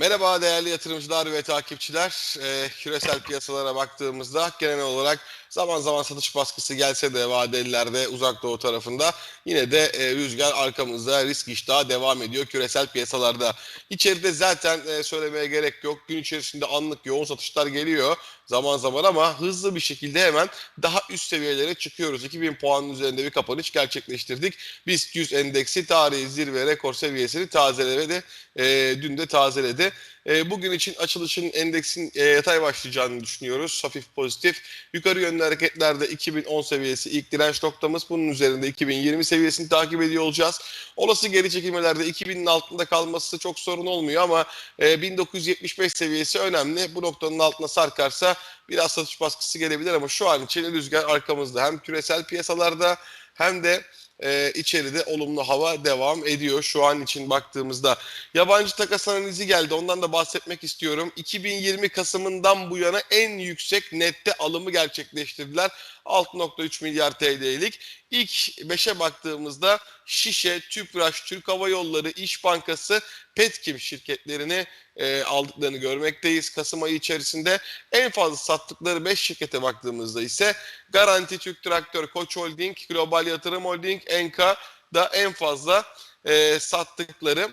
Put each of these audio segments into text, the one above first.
Merhaba değerli yatırımcılar ve takipçiler. Ee, küresel piyasalara baktığımızda genel olarak zaman zaman satış baskısı gelse de vadelilerde uzak doğu tarafında yine de e, rüzgar arkamızda risk iştahı devam ediyor küresel piyasalarda. İçeride zaten e, söylemeye gerek yok. Gün içerisinde anlık yoğun satışlar geliyor zaman zaman ama hızlı bir şekilde hemen daha üst seviyelere çıkıyoruz. 2000 puanın üzerinde bir kapanış gerçekleştirdik. BIST 100 endeksi tarihi zirve rekor seviyesini tazeledi. E, dün de tazeledi. E, bugün için açılışın endeksin e, yatay başlayacağını düşünüyoruz. Hafif pozitif. Yukarı yönlü hareketlerde 2010 seviyesi ilk direnç noktamız. Bunun üzerinde 2020 seviyesini takip ediyor olacağız. Olası geri çekilmelerde 2000'in altında kalması çok sorun olmuyor ama e, 1975 seviyesi önemli. Bu noktanın altına sarkarsa biraz satış baskısı gelebilir ama şu an için rüzgar arkamızda. Hem küresel piyasalarda hem de e, içeride olumlu hava devam ediyor şu an için baktığımızda. Yabancı takas analizi geldi ondan da bahsetmek istiyorum. 2020 Kasım'ından bu yana en yüksek nette alımı gerçekleştirdiler. 6.3 milyar TL'lik. İlk 5'e baktığımızda Şişe, Tüpraş, Türk Hava Yolları, İş Bankası, Petkim şirketlerini e, aldıklarını görmekteyiz. Kasım ayı içerisinde en fazla sattıkları 5 şirkete baktığımızda ise Garanti, Türk Traktör, Koç Holding, Global Yatırım Holding, Enka da en fazla e, sattıkları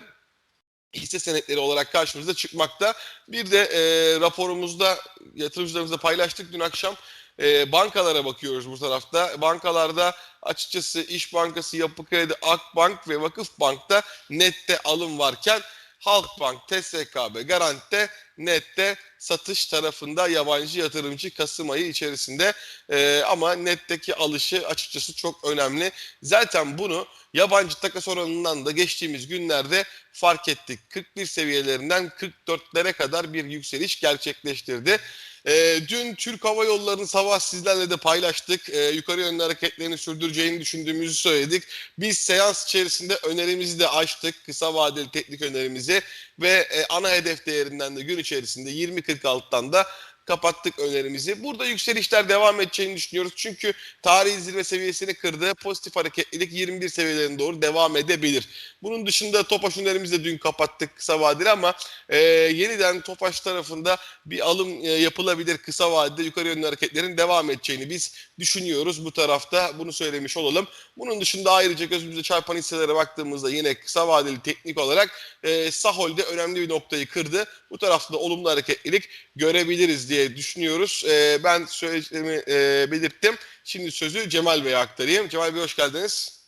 hisse senetleri olarak karşımıza çıkmakta. Bir de e, raporumuzda yatırımcılarımızla paylaştık dün akşam. E, bankalara bakıyoruz bu tarafta. Bankalarda açıkçası İş Bankası, Yapı Kredi, Akbank ve Vakıfbank'ta nette alım varken Halkbank, TSKB, Garanti'de nette satış tarafında yabancı yatırımcı Kasım ayı içerisinde ee, ama netteki alışı açıkçası çok önemli. Zaten bunu yabancı takas oranından da geçtiğimiz günlerde fark ettik. 41 seviyelerinden 44'lere kadar bir yükseliş gerçekleştirdi. E, dün Türk Hava Yolları'nın sabah sizlerle de paylaştık. E, yukarı yönlü hareketlerini sürdüreceğini düşündüğümüzü söyledik. Biz seans içerisinde önerimizi de açtık. Kısa vadeli teknik önerimizi ve e, ana hedef değerinden de gün içerisinde 20.46'dan da kapattık önerimizi. Burada yükselişler devam edeceğini düşünüyoruz. Çünkü tarihi zirve seviyesini kırdı. Pozitif hareketlilik 21 seviyelerine doğru devam edebilir. Bunun dışında Topaş önerimizi de dün kapattık kısa vadeli ama e, yeniden Topaş tarafında bir alım e, yapılabilir kısa vadede yukarı yönlü hareketlerin devam edeceğini biz düşünüyoruz bu tarafta. Bunu söylemiş olalım. Bunun dışında ayrıca gözümüzde çarpan hisselere baktığımızda yine kısa vadeli teknik olarak e, Sahol'de önemli bir noktayı kırdı. Bu tarafta da olumlu hareketlilik görebiliriz diye düşünüyoruz. E, ben söyleyeceğimi e, belirttim. Şimdi sözü Cemal Bey'e aktarayım. Cemal Bey hoş geldiniz.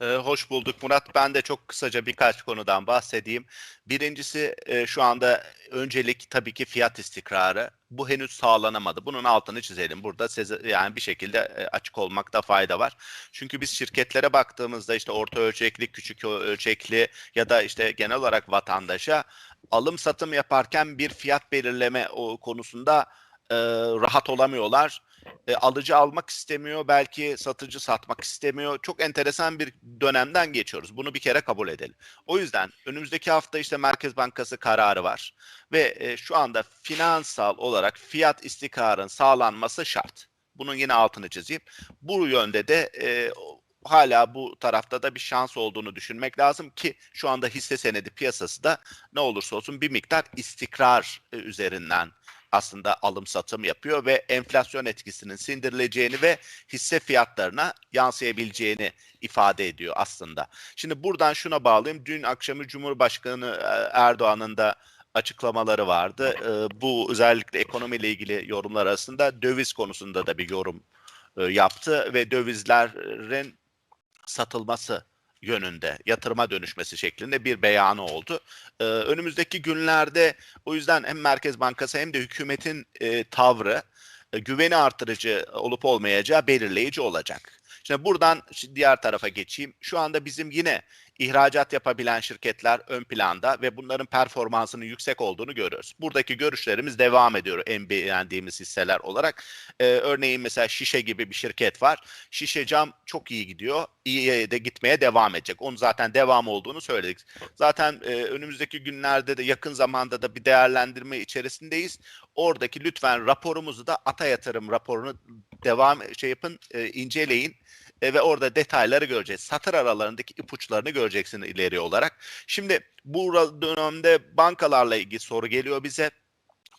Ee, hoş bulduk Murat. Ben de çok kısaca birkaç konudan bahsedeyim. Birincisi e, şu anda öncelik tabii ki fiyat istikrarı. Bu henüz sağlanamadı. Bunun altını çizelim. Burada size, yani bir şekilde e, açık olmakta fayda var. Çünkü biz şirketlere baktığımızda işte orta ölçekli, küçük ölçekli ya da işte genel olarak vatandaşa alım satım yaparken bir fiyat belirleme o konusunda e, rahat olamıyorlar. E, alıcı almak istemiyor, belki satıcı satmak istemiyor. Çok enteresan bir dönemden geçiyoruz. Bunu bir kere kabul edelim. O yüzden önümüzdeki hafta işte Merkez Bankası kararı var ve e, şu anda finansal olarak fiyat istikrarın sağlanması şart. Bunun yine altını çizeyim. Bu yönde de e, hala bu tarafta da bir şans olduğunu düşünmek lazım ki şu anda hisse senedi piyasası da ne olursa olsun bir miktar istikrar e, üzerinden aslında alım satım yapıyor ve enflasyon etkisinin sindirileceğini ve hisse fiyatlarına yansıyabileceğini ifade ediyor aslında. Şimdi buradan şuna bağlayayım. Dün akşamı Cumhurbaşkanı e, Erdoğan'ın da açıklamaları vardı. E, bu özellikle ekonomiyle ilgili yorumlar arasında döviz konusunda da bir yorum yaptı ve dövizlerin satılması yönünde yatırıma dönüşmesi şeklinde bir beyanı oldu. Ee, önümüzdeki günlerde o yüzden hem Merkez Bankası hem de hükümetin e, tavrı e, güveni artırıcı olup olmayacağı belirleyici olacak. Şimdi buradan diğer tarafa geçeyim. Şu anda bizim yine ihracat yapabilen şirketler ön planda ve bunların performansının yüksek olduğunu görüyoruz. Buradaki görüşlerimiz devam ediyor en beğendiğimiz hisseler olarak. Ee, örneğin mesela Şişe gibi bir şirket var. Şişe cam çok iyi gidiyor. İyiye de gitmeye devam edecek. Onun zaten devam olduğunu söyledik. Zaten e, önümüzdeki günlerde de yakın zamanda da bir değerlendirme içerisindeyiz. Oradaki lütfen raporumuzu da Ata Yatırım raporunu devam şey yapın, e, inceleyin E, ve orada detayları göreceğiz. Satır aralarındaki ipuçlarını göreceksin ileri olarak. Şimdi bu dönemde bankalarla ilgili soru geliyor bize.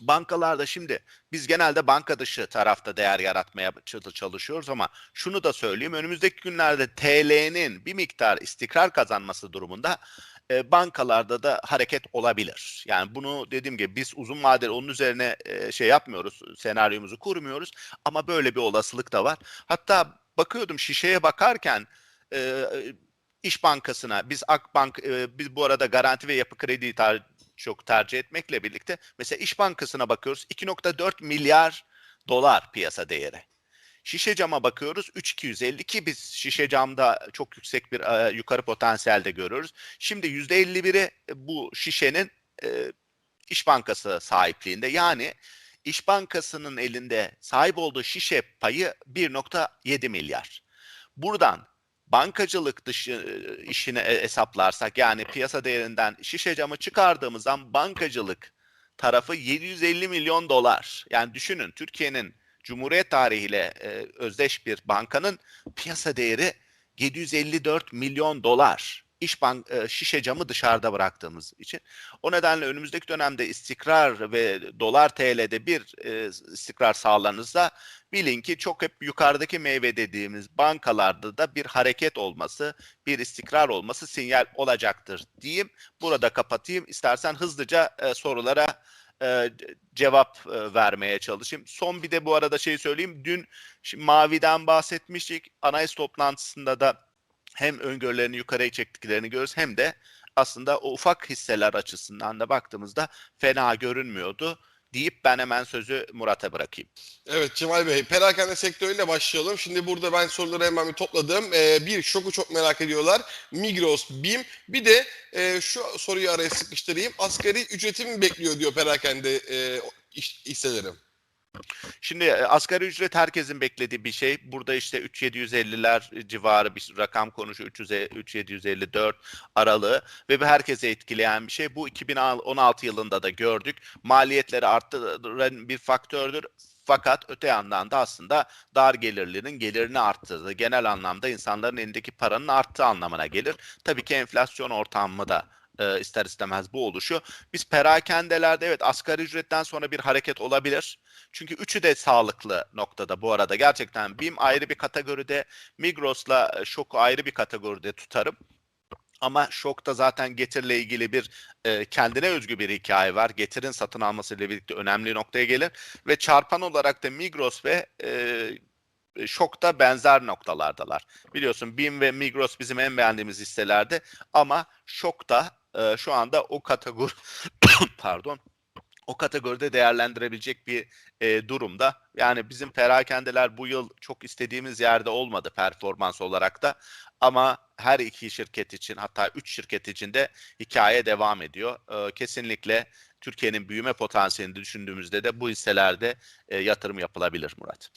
Bankalarda şimdi biz genelde banka dışı tarafta değer yaratmaya çal- çalışıyoruz ama şunu da söyleyeyim önümüzdeki günlerde TL'nin bir miktar istikrar kazanması durumunda e, bankalarda da hareket olabilir. Yani bunu dediğim gibi biz uzun vadeli onun üzerine e, şey yapmıyoruz, senaryomuzu kurmuyoruz ama böyle bir olasılık da var. Hatta bakıyordum şişeye bakarken e, İş Bankası'na biz Akbank e, biz bu arada garanti ve yapı krediyi tar- çok tercih etmekle birlikte mesela İş Bankası'na bakıyoruz 2.4 milyar dolar piyasa değeri. Şişe cama bakıyoruz 3250 ki biz şişe camda çok yüksek bir e, yukarı potansiyelde görüyoruz. Şimdi %51'i bu şişenin e, İş Bankası sahipliğinde. Yani İş Bankası'nın elinde sahip olduğu şişe payı 1.7 milyar. Buradan bankacılık dışı e, işini e, hesaplarsak yani piyasa değerinden şişe camı çıkardığımız zaman bankacılık tarafı 750 milyon dolar. Yani düşünün Türkiye'nin Cumhuriyet tarihiyle e, özdeş bir bankanın piyasa değeri 754 milyon dolar. İş bank e, şişe camı dışarıda bıraktığımız için. O nedenle önümüzdeki dönemde istikrar ve dolar TL'de bir e, istikrar sağlanırsa bilin ki çok hep yukarıdaki meyve dediğimiz bankalarda da bir hareket olması, bir istikrar olması sinyal olacaktır diyeyim. Burada kapatayım. İstersen hızlıca e, sorulara e, cevap e, vermeye çalışayım. Son bir de bu arada şey söyleyeyim. Dün şimdi Mavi'den bahsetmiştik. Anayız toplantısında da hem öngörülerini yukarıya çektiklerini görürüz hem de aslında o ufak hisseler açısından da baktığımızda fena görünmüyordu deyip ben hemen sözü Murat'a bırakayım. Evet Cemal Bey, perakende sektörüyle başlayalım. Şimdi burada ben soruları hemen bir topladım. Ee, bir, şoku çok merak ediyorlar. Migros, BİM. Bir de e, şu soruyu araya sıkıştırayım. Asgari ücreti mi bekliyor diyor perakende e, iş- hisselerim. Şimdi e, asgari ücret herkesin beklediği bir şey. Burada işte 3750'ler civarı bir rakam konuşuyor. 300 3754 aralığı ve bu herkese etkileyen bir şey. Bu 2016 yılında da gördük. Maliyetleri arttıran bir faktördür. Fakat öte yandan da aslında dar gelirlerin gelirini arttırdığı, genel anlamda insanların elindeki paranın arttığı anlamına gelir. Tabii ki enflasyon ortamı da e, ister istemez bu oluşuyor. Biz perakendelerde evet asgari ücretten sonra bir hareket olabilir. Çünkü üçü de sağlıklı noktada bu arada. Gerçekten BİM ayrı bir kategoride, Migros'la e, Şok'u ayrı bir kategoride tutarım. Ama Şok'ta zaten Getir'le ilgili bir e, kendine özgü bir hikaye var. Getir'in satın almasıyla birlikte önemli noktaya gelir. Ve çarpan olarak da Migros ve e, Şok'ta benzer noktalardalar. Biliyorsun BİM ve Migros bizim en beğendiğimiz hisselerdi. Ama Şok'ta e, şu anda o kategori pardon o kategoride değerlendirebilecek bir e, durumda. Yani bizim perakendeler bu yıl çok istediğimiz yerde olmadı performans olarak da. Ama her iki şirket için hatta üç şirket için de hikaye devam ediyor. E, kesinlikle Türkiye'nin büyüme potansiyelini düşündüğümüzde de bu hisselerde e, yatırım yapılabilir Murat.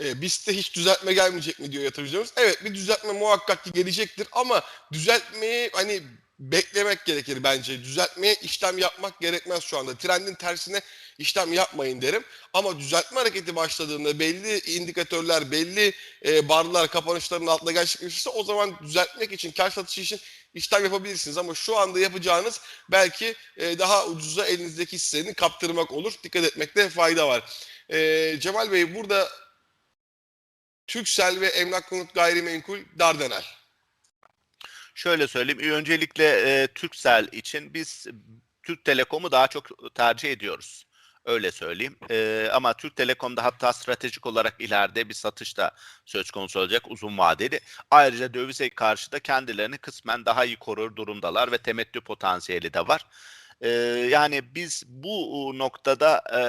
E, BIST'te hiç düzeltme gelmeyecek mi diyor yatırımcılarımız. Evet bir düzeltme muhakkak ki gelecektir ama düzeltmeyi hani beklemek gerekir bence. Düzeltmeye işlem yapmak gerekmez şu anda. Trendin tersine işlem yapmayın derim. Ama düzeltme hareketi başladığında belli indikatörler, belli e, barlar kapanışların altında gerçekleşirse o zaman düzeltmek için, kar satışı için işlem yapabilirsiniz. Ama şu anda yapacağınız belki e, daha ucuza elinizdeki hisselerini kaptırmak olur. Dikkat etmekte fayda var. E, Cemal Bey burada Türksel ve Emlak Konut Gayrimenkul Dardanel. Şöyle söyleyeyim. Öncelikle e, Turkcell için biz Türk Telekom'u daha çok tercih ediyoruz. Öyle söyleyeyim. E, ama Türk Telekom'da hatta stratejik olarak ileride bir satış da söz konusu olacak uzun vadeli. Ayrıca dövize karşı da kendilerini kısmen daha iyi korur durumdalar ve temettü potansiyeli de var. E, yani biz bu noktada e,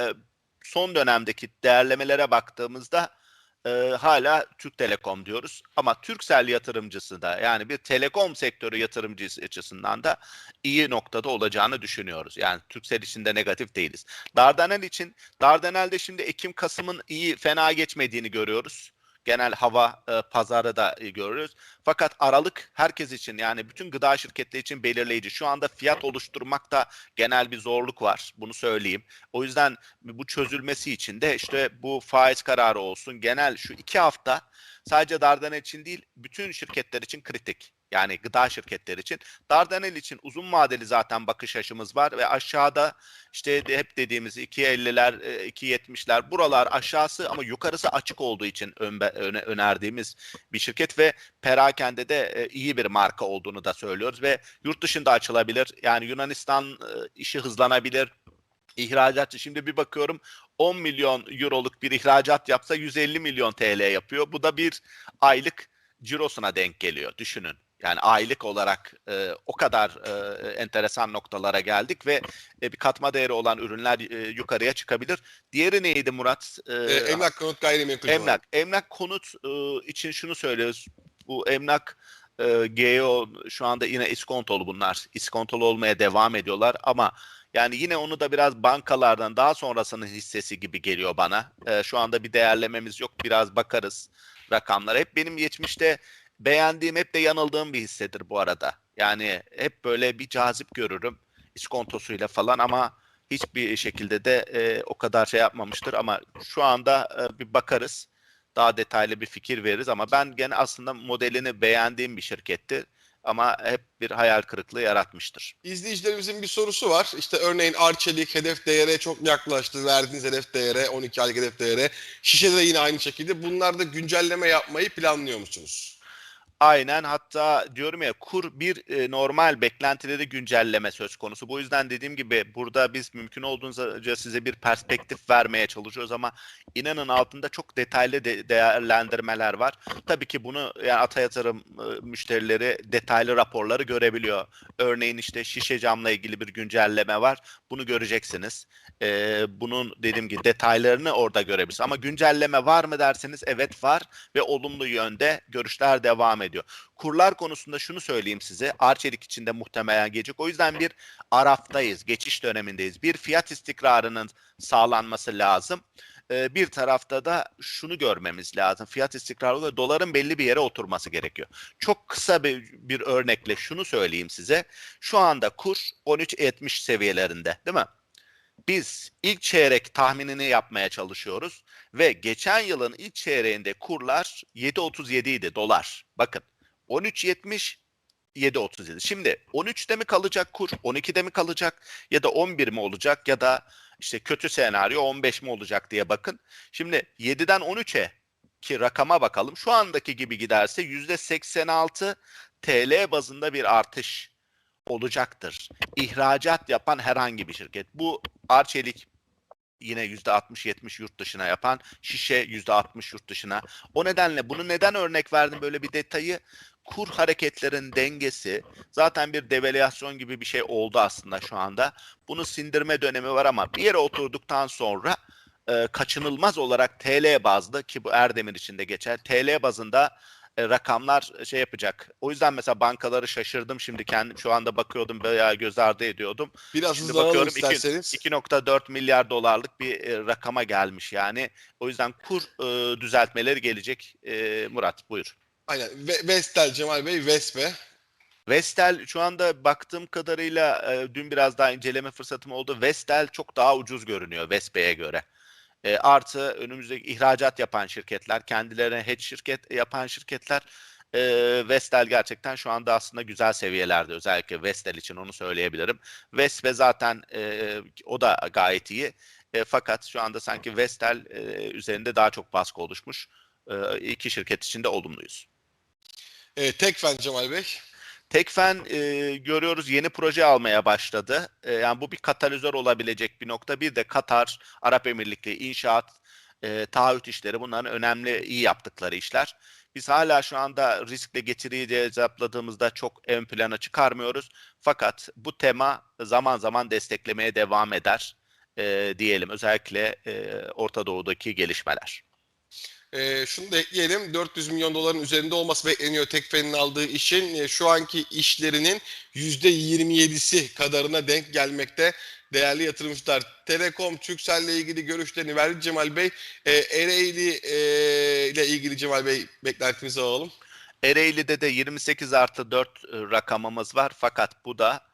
son dönemdeki değerlemelere baktığımızda e, hala Türk Telekom diyoruz. Ama Turkcell yatırımcısı da yani bir telekom sektörü yatırımcısı açısından da iyi noktada olacağını düşünüyoruz. Yani Turkcell için de negatif değiliz. Dardanel için Dardanel'de şimdi Ekim-Kasım'ın iyi fena geçmediğini görüyoruz. Genel hava e, pazarı da e, görüyoruz. Fakat Aralık herkes için yani bütün gıda şirketleri için belirleyici. Şu anda fiyat oluşturmakta genel bir zorluk var. Bunu söyleyeyim. O yüzden bu çözülmesi için de işte bu faiz kararı olsun. Genel şu iki hafta sadece Dardanel için değil bütün şirketler için kritik. Yani gıda şirketleri için. Dardanel için uzun vadeli zaten bakış açımız var ve aşağıda işte hep dediğimiz 2.50'ler, e, 2.70'ler buralar aşağısı ama yukarısı açık olduğu için ön- öne- önerdiğimiz bir şirket ve perakende de e, iyi bir marka olduğunu da söylüyoruz ve yurt dışında açılabilir. Yani Yunanistan e, işi hızlanabilir. İhracatçı şimdi bir bakıyorum 10 milyon euroluk bir ihracat yapsa 150 milyon TL yapıyor. Bu da bir aylık cirosuna denk geliyor düşünün. Yani aylık olarak e, o kadar e, enteresan noktalara geldik ve e, bir katma değeri olan ürünler e, yukarıya çıkabilir. Diğeri neydi Murat? E, Ee, emlak konut gayrimenkul. Emlak. Emlak konut e, için şunu söylüyoruz. Bu emlak e, GEO şu anda yine iskontolu bunlar. İskontolu olmaya devam ediyorlar ama yani yine onu da biraz bankalardan daha sonrasının hissesi gibi geliyor bana. E, şu anda bir değerlememiz yok. Biraz bakarız rakamlara. Hep benim geçmişte beğendiğim, hep de yanıldığım bir hissedir bu arada. Yani hep böyle bir cazip görürüm iskontosuyla falan ama hiçbir şekilde de e, o kadar şey yapmamıştır ama şu anda e, bir bakarız. Daha detaylı bir fikir veririz ama ben gene aslında modelini beğendiğim bir şirketti ama hep bir hayal kırıklığı yaratmıştır. İzleyicilerimizin bir sorusu var. İşte örneğin Arçelik hedef değere çok yaklaştı. Verdiğiniz hedef değere 12 aylık hedef değere. Şişede de yine aynı şekilde. Bunlarda güncelleme yapmayı planlıyor musunuz? Aynen hatta diyorum ya kur bir e, normal beklentileri güncelleme söz konusu. Bu yüzden dediğim gibi burada biz mümkün olduğunca size bir perspektif vermeye çalışıyoruz ama inanın altında çok detaylı de- değerlendirmeler var. Tabii ki bunu yani ata yatırım e, müşterileri detaylı raporları görebiliyor. Örneğin işte şişe camla ilgili bir güncelleme var. Bunu göreceksiniz. E, bunun dediğim gibi detaylarını orada görebilirsiniz. Ama güncelleme var mı derseniz evet var ve olumlu yönde görüşler devam ediyor. Kurlar konusunda şunu söyleyeyim size. Arçelik içinde muhtemelen gelecek. O yüzden bir araftayız, geçiş dönemindeyiz. Bir fiyat istikrarının sağlanması lazım. Ee, bir tarafta da şunu görmemiz lazım. Fiyat istikrarı ve doların belli bir yere oturması gerekiyor. Çok kısa bir, bir örnekle şunu söyleyeyim size. Şu anda kur 13.70 seviyelerinde değil mi? Biz ilk çeyrek tahminini yapmaya çalışıyoruz ve geçen yılın ilk çeyreğinde kurlar 7.37 idi dolar. Bakın 13.70 7.37. Şimdi 13'te mi kalacak kur, 12'de mi kalacak ya da 11 mi olacak ya da işte kötü senaryo 15 mi olacak diye bakın. Şimdi 7'den 13'e ki rakama bakalım. Şu andaki gibi giderse %86 TL bazında bir artış olacaktır. İhracat yapan herhangi bir şirket. Bu Arçelik yine %60-70 yurt dışına yapan, şişe %60 yurt dışına. O nedenle bunu neden örnek verdim böyle bir detayı? Kur hareketlerin dengesi zaten bir devalüasyon gibi bir şey oldu aslında şu anda. Bunu sindirme dönemi var ama bir yere oturduktan sonra e, kaçınılmaz olarak TL bazlı ki bu Erdemir için de geçer. TL bazında rakamlar şey yapacak. O yüzden mesela bankaları şaşırdım şimdi kendim şu anda bakıyordum veya göz ardı ediyordum. Biraz Şimdi bakıyorum iki- isterseniz. 2.4 milyar dolarlık bir e, rakama gelmiş yani. O yüzden kur e, düzeltmeleri gelecek. E, Murat buyur. Aynen. Ve- Vestel Cemal Bey, Vespe. Vestel şu anda baktığım kadarıyla e, dün biraz daha inceleme fırsatım oldu. Vestel çok daha ucuz görünüyor Vespe'ye göre. E, artı önümüzdeki ihracat yapan şirketler, kendilerine hedge şirket yapan şirketler e, Vestel gerçekten şu anda aslında güzel seviyelerde özellikle Vestel için onu söyleyebilirim. Vespe zaten e, o da gayet iyi. E, fakat şu anda sanki Vestel e, üzerinde daha çok baskı oluşmuş. E, iki şirket için de olumluyuz. E, Tekfen Cemal Bey. Tekfen e, görüyoruz yeni proje almaya başladı. E, yani bu bir katalizör olabilecek bir nokta. Bir de Katar, Arap Emirlikleri, inşaat, e, taahhüt işleri bunların önemli, iyi yaptıkları işler. Biz hala şu anda riskle getiriyi de çok ön plana çıkarmıyoruz. Fakat bu tema zaman zaman desteklemeye devam eder e, diyelim. Özellikle e, Orta Doğu'daki gelişmeler. E, şunu da ekleyelim. 400 milyon doların üzerinde olması bekleniyor Tekfen'in aldığı işin. E, şu anki işlerinin %27'si kadarına denk gelmekte değerli yatırımcılar. Telekom, Türkcell'le ilgili görüşlerini verdi Cemal Bey. E, Ereğli e, ile ilgili Cemal Bey beklentimizi alalım. Ereğli'de de 28 artı 4 rakamımız var fakat bu da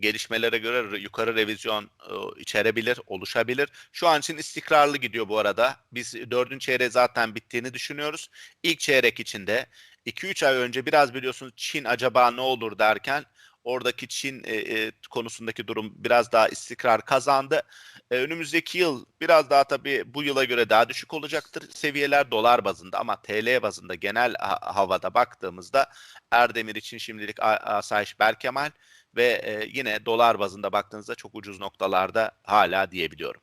gelişmelere göre re- yukarı revizyon e, içerebilir, oluşabilir. Şu an için istikrarlı gidiyor bu arada. Biz dördüncü çeyreğe zaten bittiğini düşünüyoruz. İlk çeyrek içinde 2-3 ay önce biraz biliyorsunuz Çin acaba ne olur derken oradaki Çin e, e, konusundaki durum biraz daha istikrar kazandı. Önümüzdeki yıl biraz daha tabii bu yıla göre daha düşük olacaktır seviyeler dolar bazında ama TL bazında genel ha- havada baktığımızda Erdemir için şimdilik Asayiş Berkemal ve e, yine dolar bazında baktığınızda çok ucuz noktalarda hala diyebiliyorum.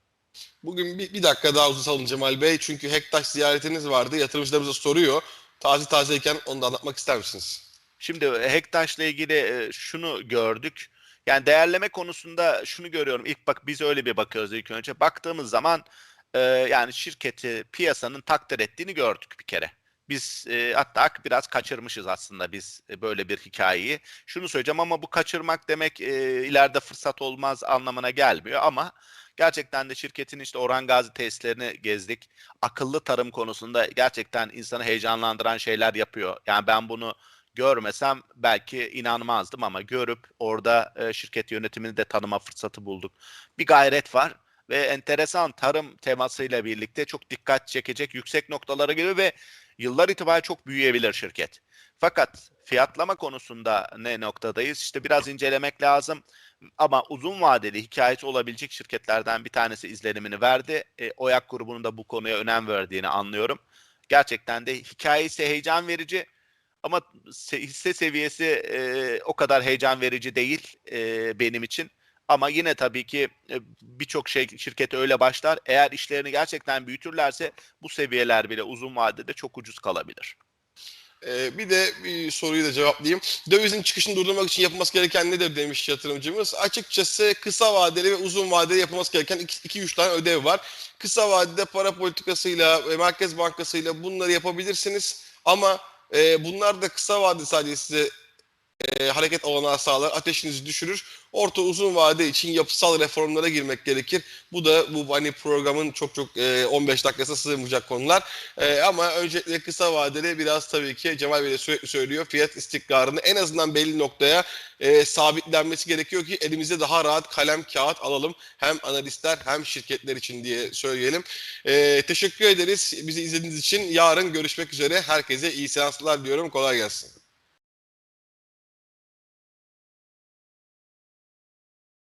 Bugün bir, bir dakika daha uzatalım Cemal Bey. Çünkü Hektaş ziyaretiniz vardı. Yatırımcılarımız da soruyor. Taze tazeyken onu da anlatmak ister misiniz? Şimdi e, Hektaş'la ilgili e, şunu gördük. Yani değerleme konusunda şunu görüyorum. İlk bak biz öyle bir bakıyoruz ilk önce. Baktığımız zaman e, yani şirketi piyasanın takdir ettiğini gördük bir kere. Biz e, hatta biraz kaçırmışız aslında biz e, böyle bir hikayeyi. Şunu söyleyeceğim ama bu kaçırmak demek e, ileride fırsat olmaz anlamına gelmiyor ama gerçekten de şirketin işte Orhan Gazi tesislerini gezdik. Akıllı tarım konusunda gerçekten insanı heyecanlandıran şeyler yapıyor. Yani ben bunu görmesem belki inanmazdım ama görüp orada e, şirket yönetimini de tanıma fırsatı bulduk. Bir gayret var ve enteresan tarım temasıyla birlikte çok dikkat çekecek yüksek noktalara geliyor ve yıllar itibariyle çok büyüyebilir şirket. Fakat fiyatlama konusunda ne noktadayız? İşte biraz incelemek lazım. Ama uzun vadeli hikayesi olabilecek şirketlerden bir tanesi izlenimini verdi. E, Oyak grubunun da bu konuya önem verdiğini anlıyorum. Gerçekten de hikayesi heyecan verici ama se- hisse seviyesi e, o kadar heyecan verici değil e, benim için. Ama yine tabii ki e, birçok şey şirkete öyle başlar. Eğer işlerini gerçekten büyütürlerse bu seviyeler bile uzun vadede çok ucuz kalabilir. Ee, bir de bir soruyu da cevaplayayım. Dövizin çıkışını durdurmak için yapılması gereken nedir demiş yatırımcımız. Açıkçası kısa vadeli ve uzun vadeli yapılması gereken 2-3 tane ödev var. Kısa vadede para politikasıyla ve Merkez Bankası'yla bunları yapabilirsiniz. Ama e, bunlar da kısa vadede sadece size e, hareket olanağı sağlar, ateşinizi düşürür. Orta uzun vade için yapısal reformlara girmek gerekir. Bu da bu hani programın çok çok e, 15 dakikasına sığmayacak konular. E, ama öncelikle kısa vadede biraz tabii ki Cemal Bey de sürekli söylüyor fiyat istikrarını en azından belli noktaya e, sabitlenmesi gerekiyor ki elimizde daha rahat kalem kağıt alalım. Hem analistler hem şirketler için diye söyleyelim. E, teşekkür ederiz bizi izlediğiniz için. Yarın görüşmek üzere. Herkese iyi seanslar diyorum. Kolay gelsin.